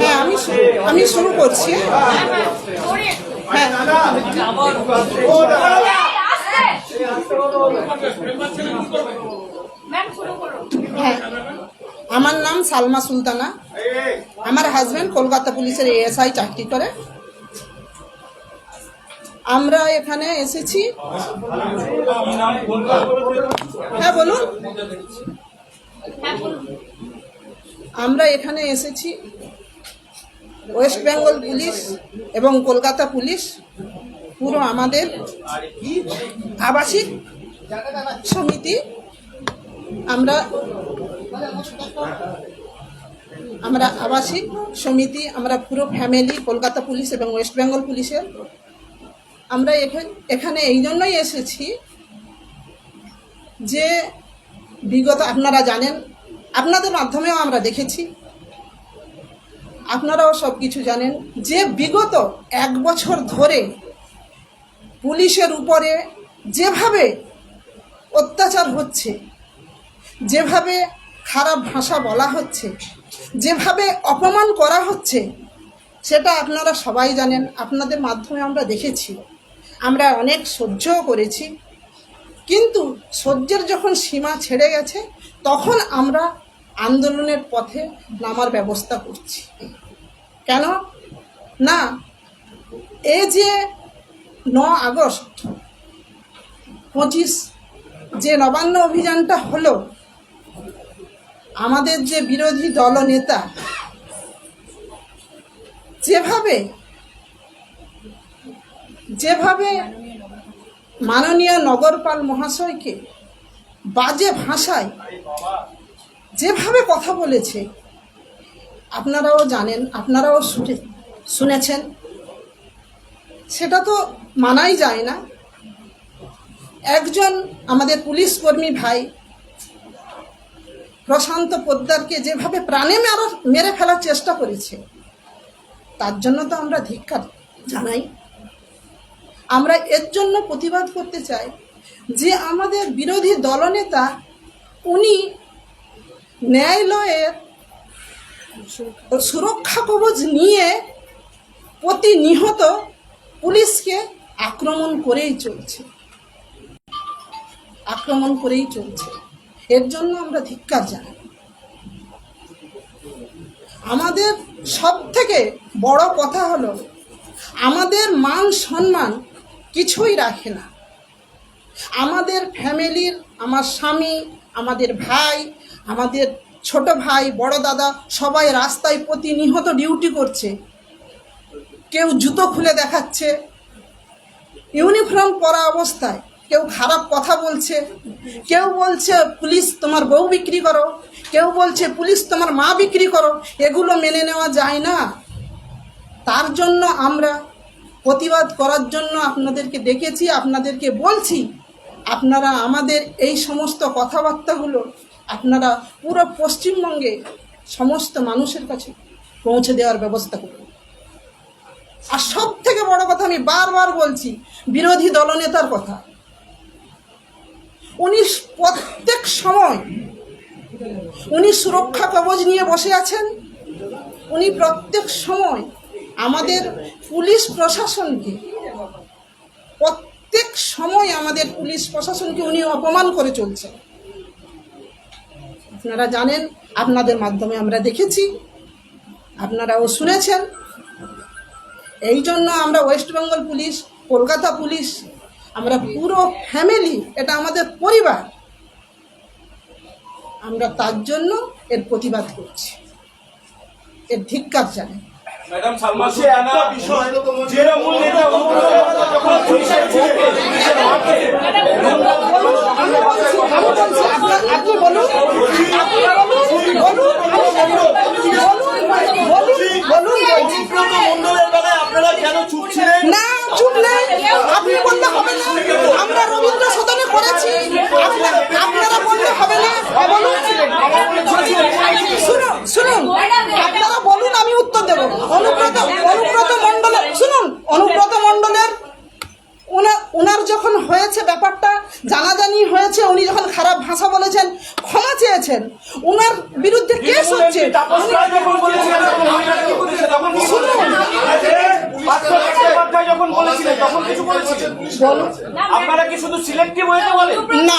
হ্যাঁ আমি আমি শুরু করছি। হ্যাঁ। আমার নাম সালমা সুলতানা। আমার হাজব্যান্ড কলকাতা পুলিশের এএসআই চাকরি করে। আমরা এখানে এসেছি। হ্যাঁ বলুন। আমরা এখানে এসেছি। ওয়েস্ট বেঙ্গল পুলিশ এবং কলকাতা পুলিশ, পুরো আমাদের আবাসিক সমিতি, আমরা আমরা আবাসিক সমিতি, আমরা পুরো ফ্যামিলি কলকাতা পুলিশ এবং ওয়েস্ট বেঙ্গল পুলিশের। আমরা এখানে এই জন্যই এসেছি যে বিগত, আপনারা জানেন, আপনাদের মাধ্যমেও আমরা দেখেছি আপনারাও সব কিছু জানেন যে বিগত এক বছর ধরে পুলিশের উপরে যেভাবে অত্যাচার হচ্ছে, যেভাবে খারাপ ভাষা বলা হচ্ছে, যেভাবে অপমান করা হচ্ছে, সেটা আপনারা সবাই জানেন। আপনাদের মাধ্যমে আমরা দেখেছি। আমরা অনেক সহ্যও করেছি। কিন্তু সহ্যের যখন সীমা ছেড়ে গেছে, তখন আমরা আন্দোলনের পথে নামার ব্যবস্থা করছি। কেন? না এই যে ন আগস্ট, পঁচিশ, যে নবান্ন অভিযানটা হলো, আমাদের যে বিরোধী দলনেতা যেভাবে যেভাবে মাননীয় নগরপাল মহাশয়কে বাজে ভাষায় যেভাবে কথা বলেছে আপনারাও জানেন, আপনারাও শুনে, শুনেছেন। সেটা তো মানাই যায় না। একজন আমাদের পুলিশ কর্মী ভাই প্রশান্ত পোদ্দারকে যেভাবে প্রাণে মেরে মেরে ফেলার চেষ্টা করেছে, তার জন্য তো আমরা ধিক্কার জানাই। আমরা এর জন্য প্রতিবাদ করতে চাই যে আমাদের বিরোধী দলনেতা, উনি ন্যায়ালয়ের সুরক্ষা কবচ নিয়ে প্রতিনিহত পুলিশকে আক্রমণ করেই চলছে। আক্রমণ করেই চলছে। এর জন্য আমরা ধিক্কার জানাই। আমাদের সব থেকে বড় কথা হলো, আমাদের মান সম্মান কিছুই রাখে না। আমাদের ফ্যামিলির, আমার স্বামী, আমাদের ভাই, আমাদের ছোট ভাই, বড় দাদা সবাই রাস্তায় প্রতিনিহত ডিউটি করছে। কেউ জুতো খুলে দেখাচ্ছে। ইউনিফর্ম পরা অবস্থায় কেউ খারাপ কথা বলছে। কেউ বলছে, পুলিশ তোমার বউ বিক্রি করো। কেউ বলছে, পুলিশ তোমার মা বিক্রি করো। এগুলো মেনে নেওয়া যায় না। তার জন্য আমরা প্রতিবাদ করার জন্য আপনাদেরকে ডেকেছি, আপনাদেরকে বলছি, আপনারা আমাদের এই সমস্ত কথাবার্তাগুলো আপনারা পুরো পশ্চিমবঙ্গে সমস্ত মানুষের কাছে পৌঁছে দেওয়ার ব্যবস্থা করুন। আর সব থেকে বড় কথা আমি বারবার বলছি, বিরোধী দলনেতার কথা। উনি প্রত্যেক সময় উনি সুরক্ষা কবচ নিয়ে বসে আছেন। উনি প্রত্যেক সময় আমাদের পুলিশ প্রশাসনকে, প্রত্যেক সময় আমাদের পুলিশ প্রশাসনকে উনি অপমান করে চলছেন। আপনারা জানেন আপনাদের মাধ্যমে আমরা দেখেছি আপনারাও শুনেছেন। এই জন্য আমরা West Bengal police Kolkata police আমরা পুরো ফ্যামিলি এটা আমাদের পরিবার আমরা তার জন্য এর প্রতিবাদ করছি। এর ধিক্কার জানাই। ম্যাডাম সালমা সুলতানা তৃণমূল নেতা যখন পুলিশের বুকে পুলিশের মাঠে আমি বলছি আমি বলছি আপনার আপনি বলুন আপনি বলুন বলুন বলুন বলুন বলছি অনুব্রত মণ্ডলের বেলায় আপনারা কেন চুপ ছিলেন না চুপ নেই আপনি বললে হবে না আমরা রবীন্দ্র সদনে করেছি আপনা- আপনারা বললে হবে না বলুন শুনুন শুনুন আপনারা বলুন আমি উত্তর দেবো অনুব্রত অনুব্রত মণ্ডলের শুনুন অনুব্রত মণ্ডলের ওনার ওনার যখন হয়েছে ব্যাপারটা জানাজানি হয়েছে উনি যখন খারাপ ভাষা বলেছেন ক্ষমা চেয়েছেন ওনার বিরুদ্ধে কেস হচ্ছে তাপস রায় যখন বলেছিলেন তখন আপনারা কি আপনারা কি শুধু সিলেক্টিভ হয়েছে বলেন না।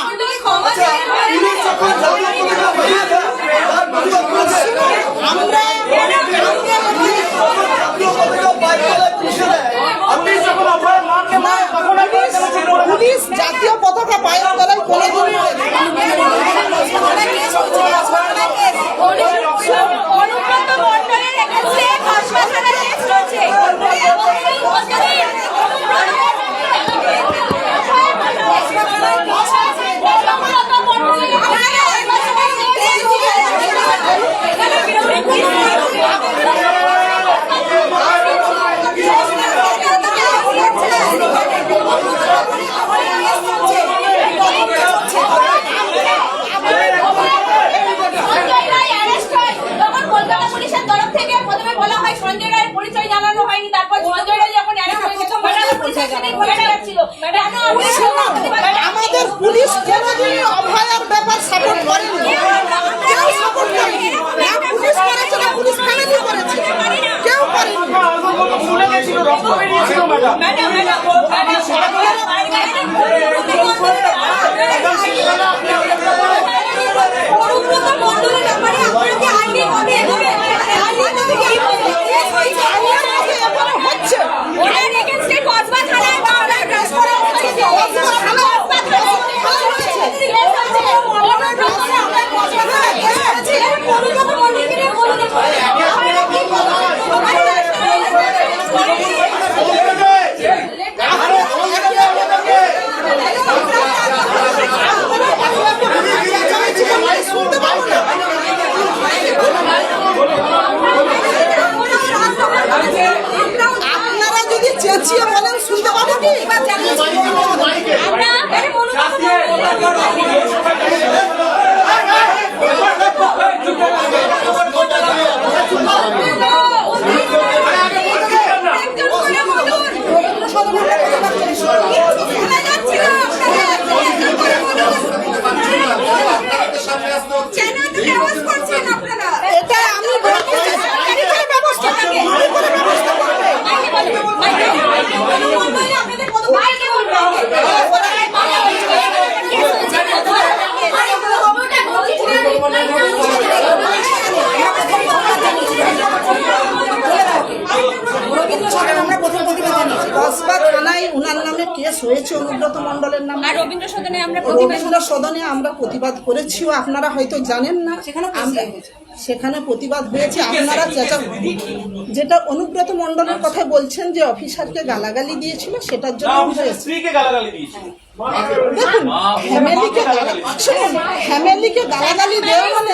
পুলিশ জাতীয় পতাকা অনুব্রত মণ্ডলের এগেন্সে হাসপাতালে রয়েছে সঞ্জয় রায় arrest হয়। তখন কলকাতা পুলিশের তরফ থেকে প্রথমে বলা হয় সঞ্জয় রায়ের পরিচয় জানানো হয়নি তারপর সঞ্জয় রায় যখন arrest হয়েছে তখন কলকাতা পুলিশের সাথে ঘুরে বেড়াচ্ছিল। কেন আপনি আমাদের পুলিশ কোনোদিনই অভয়ার ব্যাপার সাপোর্ট করেনি। কেউ সাপোর্ট করেনি। পুলিশ করেছে না পুলিশ ফ্যামিলি করেছে কেউ করেনি ফুলে গেছিল রক্ত বেরিয়েছিল ম্যাডাম ম্যাডাম ম্যাডাম অনুব্রত মণ্ডলের ব্যাপারে আপনারা কি আইনি ভাবে এভাবে আইনি ভাবে কি এবারে হচ্ছে ওনার এগেন্সটে কসবা থানায় মামলা ট্রান্সফার হয়েছে কসবা থানায় কসবা থানায় অনুব্রত মণ্ডলকে নিয়ে বলুন আপনারা কি আপনারা যদি চেঁচিয়ে বলেন শুনতে পাবো কি আমরা অনুব্রত এটা আমি বলতে চাই সরকারি করে ব্যবস্থা কি করে ব্যবস্থা করবে কসবা থানায় উনার নামে কেস হয়েছে অনুব্রত মণ্ডলের নামে আর রবীন্দ্র সদনে আমরা প্রতিবাদ রবীন্দ্র সদনে আমরা প্রতিবাদ করেছিও আপনারা হয়তো জানেন না আমরা সেখানে প্রতিবাদ হয়েছে আপনারা চেঁচা যেটা অনুব্রত মণ্ডলের কথা বলছেন যে অফিসারকে গালাগালি দিয়েছিল সেটার জন্য দেখুন ফ্যামিলিকে শুনুন ফ্যামিলিকে গালাগালি দেওয়া মানে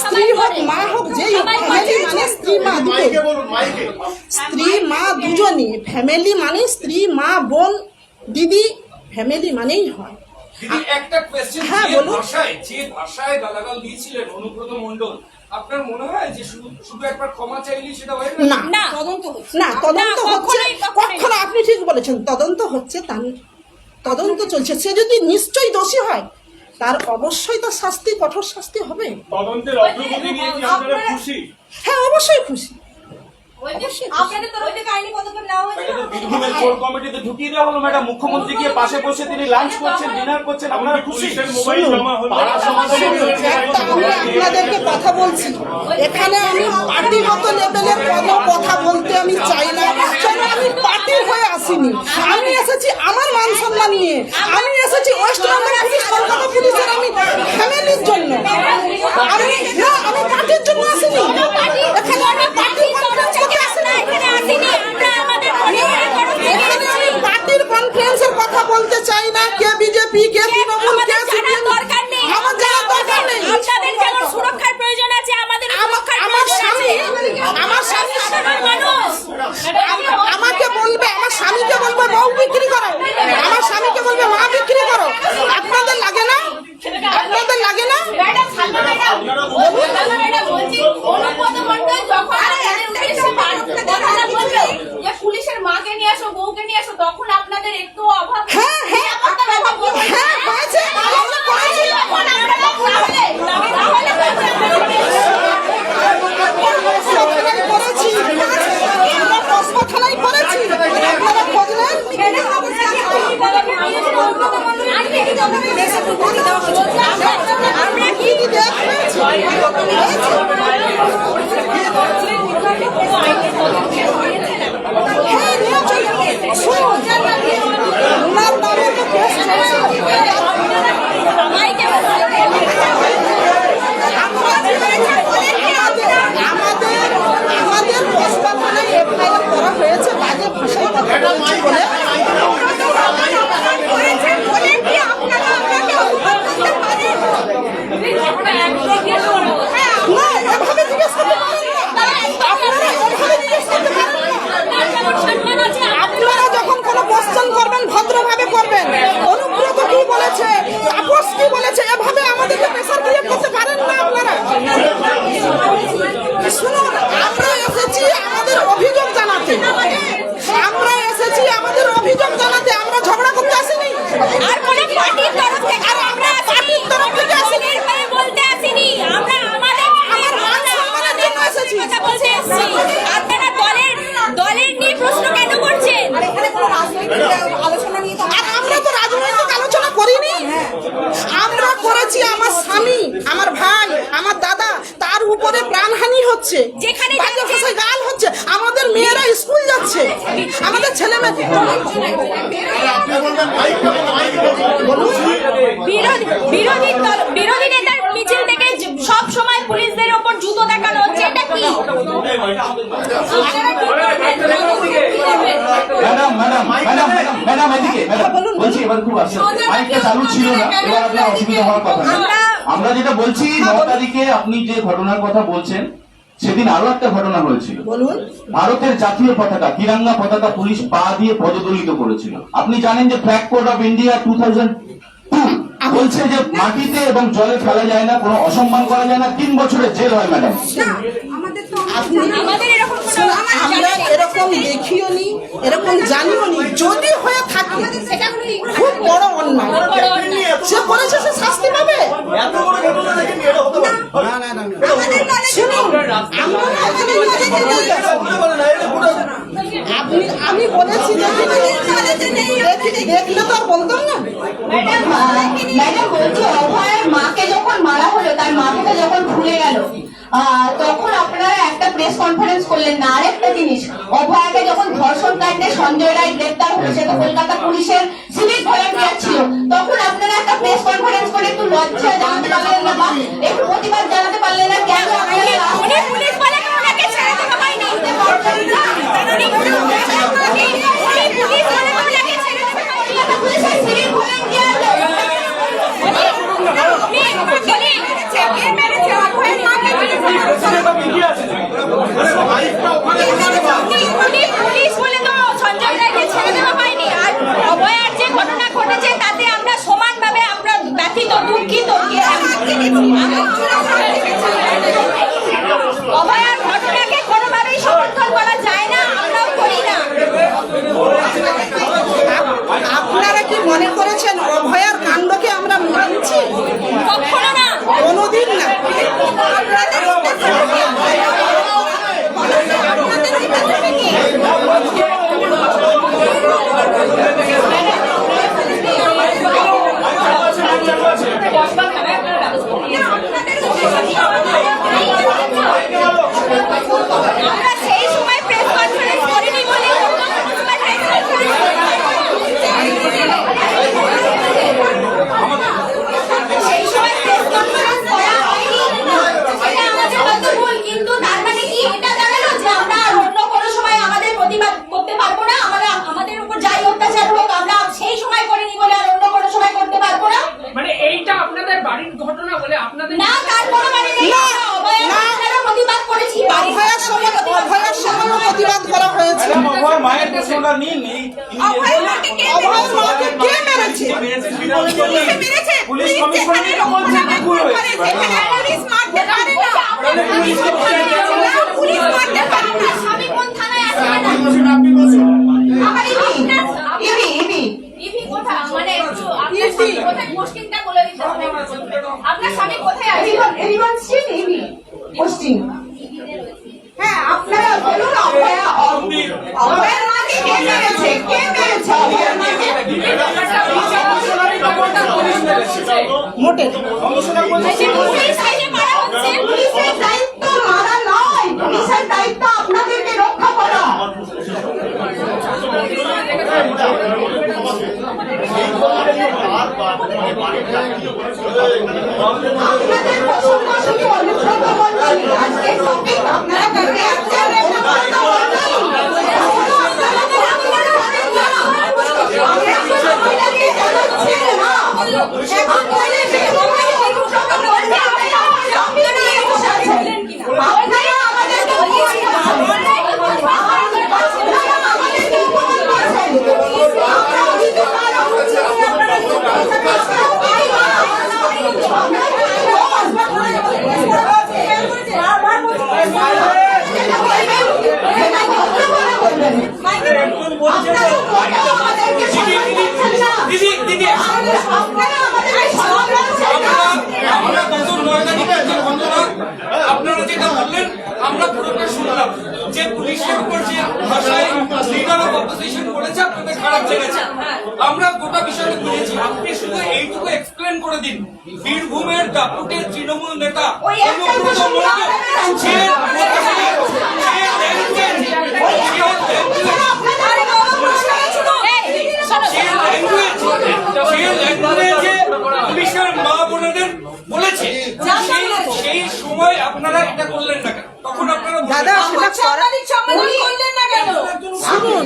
স্ত্রী হোক মা হোক যেই ফ্যামিলি মানে স্ত্রী মা দুটোই স্ত্রী মা দুজনই ফ্যামিলি মানে স্ত্রী মা বোন দিদি ফ্যামিলি মানেই হয় দিদি একটা কোয়েশ্চেন হ্যাঁ, যে ভাষায় যে ভাষায় গালাগাল দিয়েছিলেন অনুব্রত মণ্ডল আপনার মনে হয় যে শুধু শুধু একবার ক্ষমা চাইলেই সেটা হয়ে না? না। তদন্ত হচ্ছে। না তদন্ত হচ্ছে। কখনো আপনি ঠিক বলেছেন তদন্ত হচ্ছে তার তদন্ত চলছে। সে যদি নিশ্চয়ই দোষী হয় তার অবশ্যই তার শাস্তি কঠোর শাস্তি হবে। তদন্তের অগ্রগতি নিয়ে কি আপনারা খুশি? হ্যাঁ অবশ্যই খুশি। আপনাদের তরফ থেকে আইনি পদক্ষেপ নেওয়া হয়েছে বীরভূমের কোর কমিটিতে ঢুকিয়ে দেওয়া হলো ম্যাডাম। মুখ্যমন্ত্রী গিয়ে পাশে বসে তিনি লাঞ্চ করছেন ডিনার করছেন। আপনারা খুশি? শুনুন, পাড়া সমাজের আপনাদেরকে কথা বলছি। এখানে আমি পার্টিগত লেভেলের কোনো কথা বলতে আমি চাই না। কেন? আমি পার্টির হয়ে আসিনি। আমি এসেছি আমার মান সম্মান নিয়ে। আমি এসেছি ওয়েস্ট বেঙ্গল পুলিশ কলকাতা পুলিশের আমি ফ্যামিলির জন্য। আমি না আমি পার্টির জন্য আসিনি। এখানে আমি কনফারেন্স কনফারেন্সের কথা বলতে চাই না। কে বিজেপি কে তৃণমূল কে দরকার নেই। আমার আপনাদের সুরক্ষার প্রয়োজন আছে আমাকে বলবে আমার স্বামীকে বলবে বউ বিক্রি করো। আমার স্বামীকে বলবে মা বিক্রি করো। লাগে না? আপনাদের লাগে না? যে পুলিশের মাকে নিয়ে আসো বউকে নিয়ে আসো তখন আপনাদের একটু অভাব হ্যাঁ, হ্যাঁ। হ্যাঁ, আমরা কি দিতে আপনারা যখন কোনো কোশ্চেন করবেন, ভদ্রভাবে করবেন। অনুব্রত কি বলেছে? তাপস কি বলেছে? এভাবে আমাদেরকে প্রেসার ক্রিয়েট করতে পারেন না আমরা- যেটা বলছি ন তারিখে আপনি যে ঘটনার কথা বলছেন, সেদিন আরও একটা ঘটনা হয়েছিল। ভারতের জাতীয় পতাকা তিরঙ্গা পতাকা, পুলিশ পা দিয়ে পদদলিত করেছিল। আপনি জানেন যে flag code of India two thousand বলছে যে মাটিতে এবং জলে ফেলা যায় না, কোনো অসম্মান করা যায় না তিন বছরের জেল হয় ম্যাডাম আপনি আমাদের এরকম কোনো আমরা এরকম দেখিও নি এরকম জানিও নি যদি হয়ে থাকে সেটা খুব বড় অন্যায়। সে করেছে সে শাস্তি পাবে। আমি বলেছি দেখলে তো আর বলতাম না। ম্যাডাম বলছি অভয়ের মাকে যখন মারা হলো তার মাথাটা যখন ফুলে গেল তখন আপনারা একটা প্রেস কনফারেন্স করলেন না। আরেকটা জিনিস অভয়াকে যখন ধর্ষণ কাণ্ডে সঞ্জয় রায় গ্রেপ্তার হয়েছে তো কলকাতা পুলিশের সিভিক ভলান্টিয়ার ছিল। তখন আপনারা একটা প্রেস কনফারেন্স করে একটু লজ্জা জানাতে পারলেন না বা একটু প্রতিবাদ জানাতে পারলেন না কেন পুলিশ ছেড়ে দেওয়া হয়নি উনি পুলিশ বলে ওনাকে ছেড়ে দেওয়া হয়নি পুলিশের সিভিক ভলান্টিয়ার পুলিশ বলে তো সঞ্জয় রায়কে ছেড়ে দেওয়া হয়নি আর অভয়ার যে ঘটনা ঘটেছে তাতে আমরা সমানভাবে আমরা ব্যথিত দুঃখিত অভয়ার ঘটনাকে কোনোভাবেই সমর্থন করা যায় না আমরাও করি না আপনারা কি মনে করেছেন অভয়ার কাণ্ডকে আমরা মানছি কখনো না কোনোদিন না আমরা সেই সময় প্রেস কনফারেন্স করিনি বলে অন্য কোনো সময় প্রেস সেই সময় প্রেস কনফারেন্স করা হয়নি সেটা আমাদের হয়তো ভুল কিন্তু তার মানে কি এটা দাঁড়াল যে আমরা আর অন্য কোনো সময় আমাদের প্রতিবাদ করতে পারব না আমরা আমাদের উপর যাই অত্যাচার হোক আমরা সেই সময় করিনি বলে আর অন্য কোনো সময় করতে পারব না মানে এইটা আপনাদের বাড়ির ঘটনা বলে আপনাদের না তার কোনো মানে নেই না, আমরা অভয়ের না। ঘটনারও প্রতিবাদ করেছি অভয়ার সময় অভয়ার সময় প্রতিবাদ করা হয়েছে আমার মায়ের প্রশ্নটা নিন এই অভয়ের মাকে কে মেরেছে পুলিশ কমিশনারই তো বলছে ভুল হয়েছে স্বামী কোন থানায় আছে আপনি বলছেন আমার ইবি ইবি ইবি কোথায় মানে একটু আপনার স্বামী কোথায় পোস্টিংটা বলে দিতে হবে আপনার স্বামী কোথায় আছে এরিবন এরিবন স্ট্রিট পোস্টিং হ্যাঁ আপনারা বলুন অভয়া অভয়ার মাকে কে মেরেছে কে মেরেছে অভয়ার মাকে মোটে আপনাদেরকে রক্ষা করা আপনাদের প্রসঙ্গ শুধু অনুব্রত মন্ডল আজকে টপিক আপনারা করতে আসছেন অনুব্রত মন্ডল আমরা কোনো মহিলাকে জানাচ্ছেন না এখন বলে যে সবাই অনুব্রত মন্ডল টপিক নিয়ে বসে আছেন আপনারা আমাদেরকে অপমান করছেন আপনারা আমাদেরকে অপমান করছেন আমরা অভিযোগ আর দিদি দিদি আমরা আমরা গত নয় তারিখে যে ঘটনা আপনারা যেটা বললেন আমরা পুরোটা শুনলাম। যে পুলিশের উপর যে ভাষায় লিডার অপোজিশন করেছে আপনাদের খারাপ লেগেছে। আমরা গোটা বিষয়টা বুঝেছি। আপনি শুধু এইটুকু এক্সপ্লেন করে দিন। বীরভূমের দাপুটের তৃণমূল নেতা অনুব্রত পুলিশের মা বোনেদের বলেছে সেই- সেই সময় আপনারা এটা করলেন না কেন? তখন আপনারা দাদা সেটা করলেন না কেন শুনুন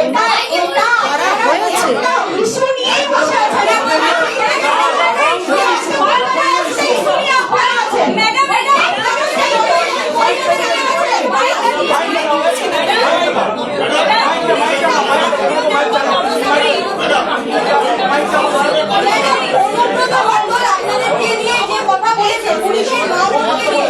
এটা এটা করা হয়েছে। এটা ইস্যু নিয়েই বসে আছেন ইস্যু নিয়ে আপনারা আছেন ম্যাডাম অনুব্রত মণ্ডল আপনাদেরকে নিয়ে যে কথা বলেছে পুলিশের মা বোনকে নিয়ে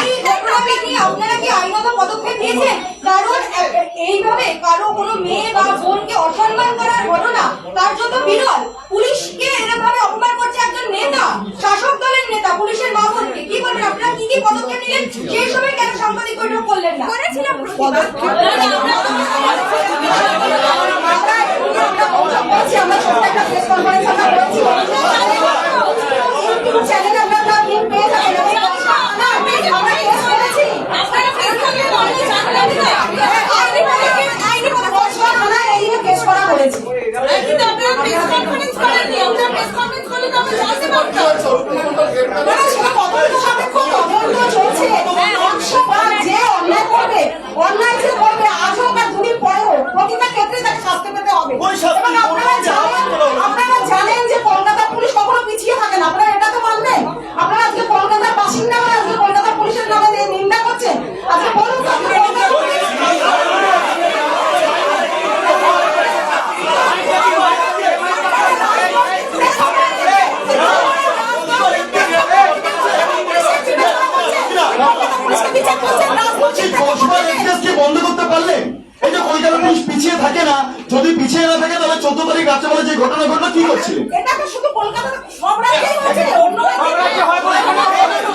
এই ঘটনাকে নিয়ে আপনারা কি আইনত পদক্ষেপ নিয়েছেন কারণ এ- এইভাবে কারও কোনো মেয়ে বা বোনকে অসম্মান করার ঘটনা তার জন্য বিরল পুলিশকে এরকম ভাবে অপমান করছে একজন নেতা শাসক দলের নেতা পুলিশের মা বোনকে কি করবেন আপনারা কি কি পদক্ষেপ নিলেন সেই সময় কেন সাংবাদিক বৈঠক করলেন না করেছিলাম আমরা ছোট্ট একটা প্রেস কনফারেন্স আমরা করেছি ইউটিউব চ্যানেলে আমরা তার লিঙ্ক পেয়ে যাবেন আমরা আমরা প্রেস করেছি আপনারা প্রেস কনফারেন্স অনেক জানলেন না আইনি পদক্ষেপ আইনি পদক্ষেপ থানায় এই নিয়ে কেস করা হয়েছে কিন্তু আপনারা প্রেস কনফারেন্স করেননি আমরা প্রেস কনফারেন্স করলে তো আমরা জানতে পারতাম মানে সেটা তদন্ত সাপেক্ষ তদন্ত চলছে একশো বার যে অন্যায় করবে অন্যায় যে করবে আজ হোক আর দুদিন পরে হোক প্রতিটা ক্ষেত্রে তাকে শাস্তি পেতে হবে। আপনারা জানেন যে কলকাতা পুলিশ কখনো পিছিয়ে থাকে না। আপনারা এটা তো মানবেন। আপনারা আজকে কলকাতার বাসিন্দা আজকে কলকাতা পুলিশের নামে নিন্দা করছেন। আজকে বলুন তো আপনি কলকাতা পুলিশ পুলিশকে বিচার করছেন বলছি কসবা এক্সপ্রেসকে বন্ধ করতে পারলেন এই যে কলকাতা পুলিশ পিছিয়ে থাকে না যদি পিছিয়ে না থাকে তাহলে চোদ্দ তারিখ রাত্রেবেলা যে ঘটনা ঘটনা কি করছিলেন এটা তো শুধু কলকাতার সব হচ্ছে অন্য রাজ্যে অভয়াকাণ্ড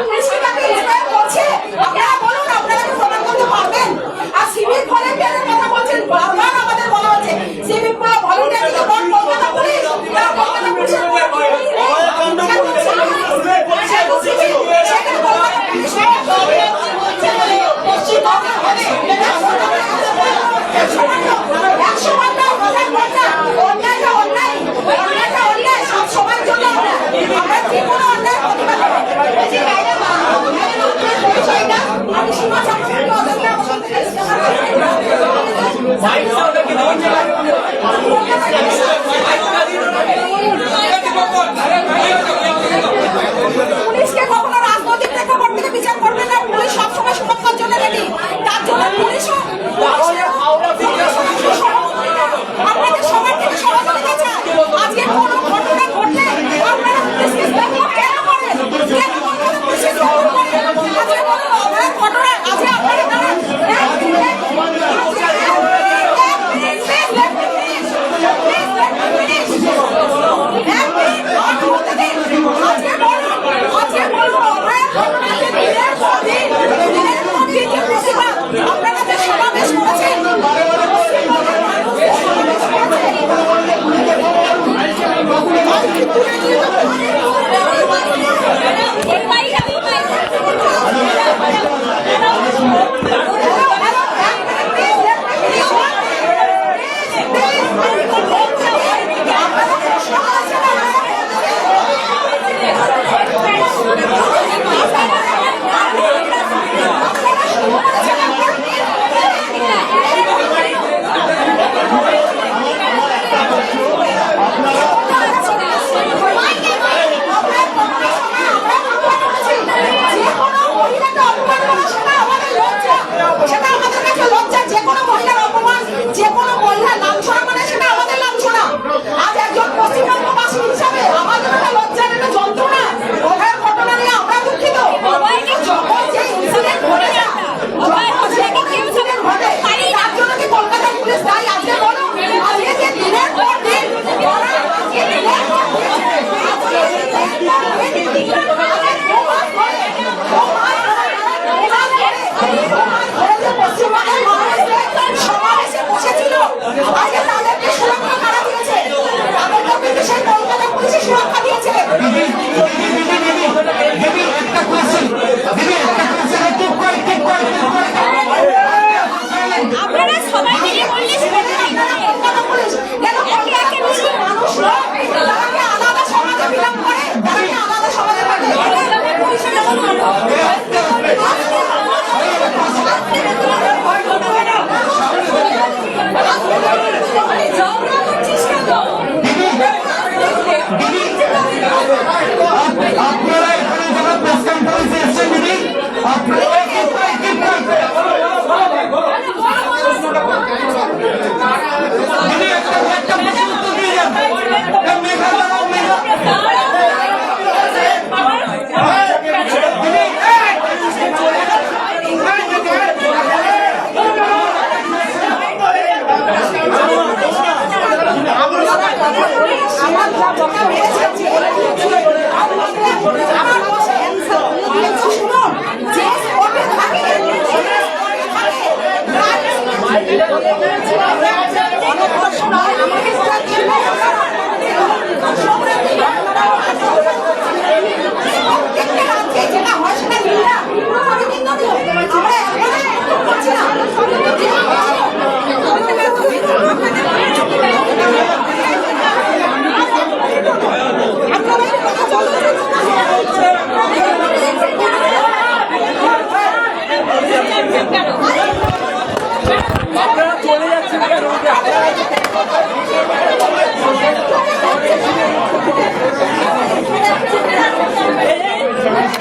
পুলিশ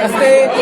Stay.